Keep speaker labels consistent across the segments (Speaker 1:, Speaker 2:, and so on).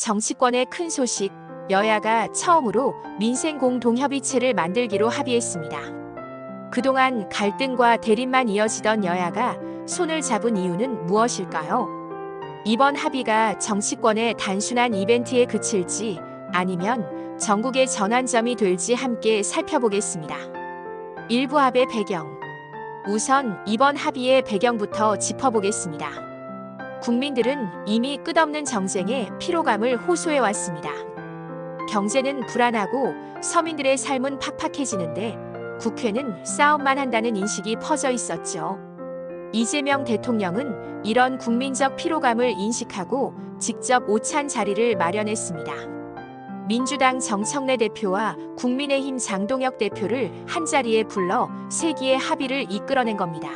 Speaker 1: 정치권의 큰 소식, 여야가 처음으로 민생공동협의체를 만들기로 합의했습니다. 그동안 갈등과 대립만 이어지던 여야가 손을 잡은 이유는 무엇일까요? 이번 합의가 정치권의 단순한 이벤트에 그칠지 아니면 전국의 전환점이 될지 함께 살펴보겠습니다. 일부 합의 배경. 우선 이번 합의의 배경부터 짚어보겠습니다. 국민들은 이미 끝없는 정쟁에 피로감을 호소해 왔습니다. 경제는 불안하고 서민들의 삶은 팍팍해지는데 국회는 싸움만 한다는 인식이 퍼져 있었죠. 이재명 대통령은 이런 국민적 피로감을 인식하고 직접 오찬 자리를 마련했습니다. 민주당 정청래 대표와 국민의힘 장동혁 대표를 한자리에 불러 세기의 합의를 이끌어낸 겁니다.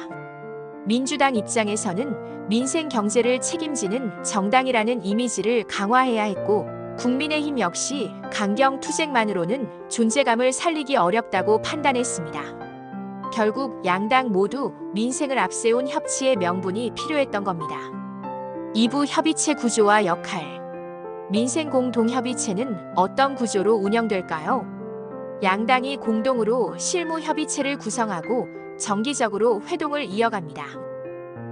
Speaker 1: 민주당 입장에서는 민생 경제를 책임지는 정당이라는 이미지를 강화해야 했고 국민의힘 역시 강경 투쟁만으로는 존재감을 살리기 어렵다고 판단했습니다. 결국 양당 모두 민생을 앞세운 협치의 명분이 필요했던 겁니다. 2부 협의체 구조와 역할 민생공동협의체는 어떤 구조로 운영될까요? 양당이 공동으로 실무협의체를 구성하고 정기적으로 회동을 이어갑니다.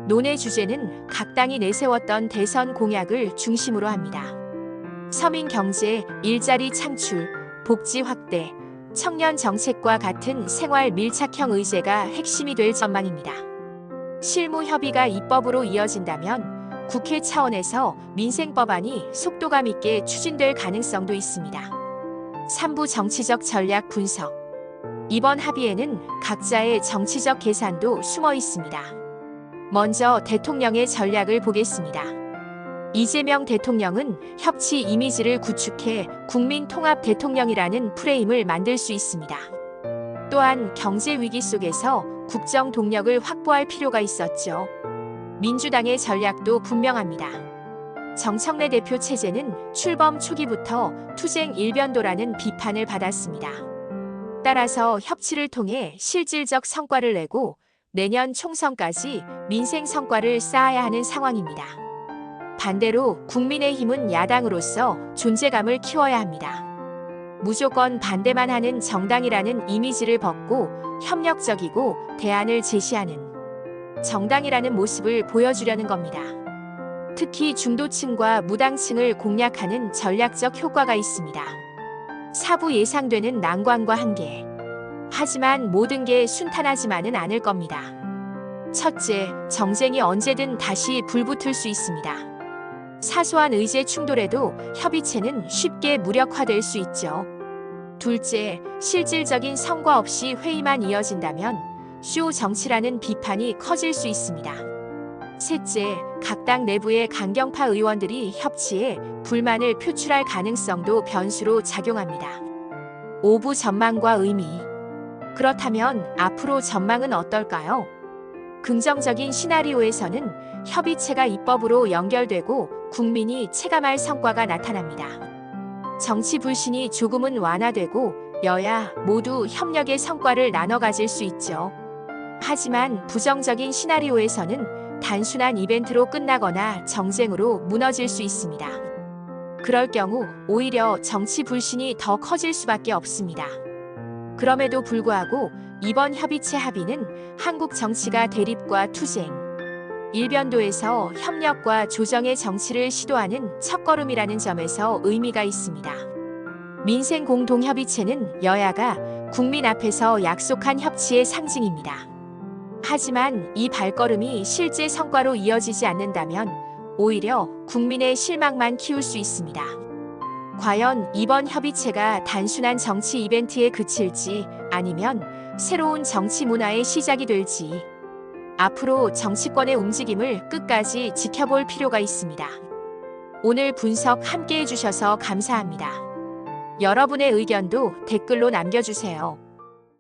Speaker 1: 논의 주제는 각 당이 내세웠던 대선 공약을 중심으로 합니다. 서민 경제, 일자리 창출, 복지 확대, 청년 정책과 같은 생활 밀착형 의제가 핵심이 될 전망입니다. 실무 협의가 입법으로 이어진다면 국회 차원에서 민생 법안이 속도감 있게 추진될 가능성도 있습니다. 3부 정치적 전략 분석. 이번 합의에는 각자의 정치적 계산도 숨어 있습니다. 먼저 대통령의 전략을 보겠습니다. 이재명 대통령은 협치 이미지를 구축해 국민 통합 대통령이라는 프레임을 만들 수 있습니다. 또한 경제 위기 속에서 국정 동력을 확보할 필요가 있었죠. 민주당의 전략도 분명합니다. 정청래 대표 체제는 출범 초기부터 투쟁 일변도라는 비판을 받았습니다. 따라서 협치를 통해 실질적 성과를 내고 내년 총선까지 민생 성과를 쌓아야 하는 상황입니다. 반대로 국민의힘은 야당으로서 존재감을 키워야 합니다. 무조건 반대만 하는 정당이라는 이미지를 벗고 협력적이고 대안을 제시하는 정당이라는 모습을 보여주려는 겁니다. 특히 중도층과 무당층을 공략하는 전략적 효과가 있습니다. 사부 예상되는 난관과 한계. 하지만 모든 게 순탄하지만은 않을 겁니다. 첫째, 정쟁이 언제든 다시 불붙을 수 있습니다. 사소한 의제 충돌에도 협의체는 쉽게 무력화될 수 있죠. 둘째, 실질적인 성과 없이 회의만 이어진다면 쇼 정치라는 비판이 커질 수 있습니다. 셋째, 각 당 내부의 강경파 의원들이 협치에 불만을 표출할 가능성도 변수로 작용합니다. 오부 전망과 의미. 그렇다면 앞으로 전망은 어떨까요? 긍정적인 시나리오에서는 협의체가 입법으로 연결되고 국민이 체감할 성과가 나타납니다. 정치 불신이 조금은 완화되고 여야 모두 협력의 성과를 나눠 가질 수 있죠. 하지만 부정적인 시나리오에서는 단순한 이벤트로 끝나거나 정쟁으로 무너질 수 있습니다. 그럴 경우 오히려 정치 불신이 더 커질 수밖에 없습니다. 그럼에도 불구하고 이번 협의체 합의는 한국 정치가 대립과 투쟁, 일변도에서 협력과 조정의 정치를 시도하는 첫걸음이라는 점에서 의미가 있습니다. 민생 공동협의체는 여야가 국민 앞에서 약속한 협치의 상징입니다. 하지만 이 발걸음이 실제 성과로 이어지지 않는다면 오히려 국민의 실망만 키울 수 있습니다. 과연 이번 협의체가 단순한 정치 이벤트에 그칠지 아니면 새로운 정치 문화의 시작이 될지 앞으로 정치권의 움직임을 끝까지 지켜볼 필요가 있습니다. 오늘 분석 함께 해주셔서 감사합니다. 여러분의 의견도 댓글로 남겨주세요.